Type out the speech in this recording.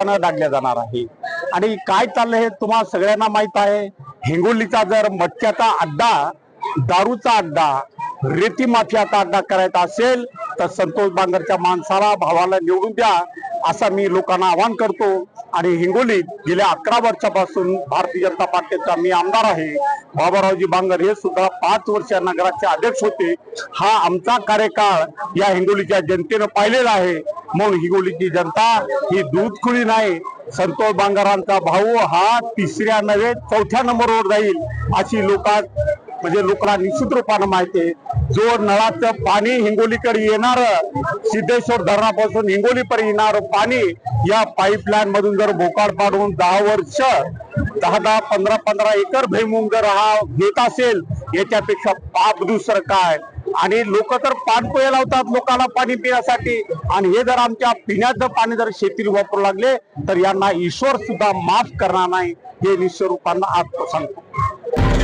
दाडल्या जाणार आहे. आणि काय चाललंय हे तुम्हाला सगळ्यांना माहीत आहे. हिंगोलीचा जर मटक्याचा अड्डा दारूचा अड्डा रेती माफियाचा अड्डा करायचा असेल तर संतोष बांगरच्या माणसाला भावाला निवडून द्या असा मी लोकांना आवाहन करतो. आणि हिंगोलीत गेल्या अकरा वर्षापासून भारतीय जनता पार्टीचा मी आमदार आहे. बाबारावजी बांगर हे सुद्धा पाच वर्ष नगराचे अध्यक्ष होते. हा आमचा कार्यकाळ या हिंगोलीच्या जनतेनं पाहिलेला आहे. म्हणून हिंगोलीची जनता ही दूधखुळी नाही. संतोष बांगरांचा भाऊ हा तिसऱ्या नव्हे चौथ्या नंबरवर जाईल अशी लोकां म्हणजे लोकांना निश्चित रूपानं माहिती आहे. जो नळाचं पाणी हिंगोलीकडे येणार सिद्धेश्वर धरणापासून हिंगोलीपर्यंत येणार पाणी या पाईपलाईन मधून जर बोकाड पाडून दहा वर्ष दहा दहा पंधरा पंधरा एकर भैमुंग जर हा घेत असेल याच्यापेक्षा पाप दुसरं काय? आणि लोक तर पाणपोया लावतात लोकांना पाणी पिण्यासाठी. आणि हे जर आमच्या पिण्याचं पाणी जर शेतीला वापरू लागले तर यांना ईश्वर सुद्धा माफ करणार नाही हे निश्चित रूपांना आज सांगतो.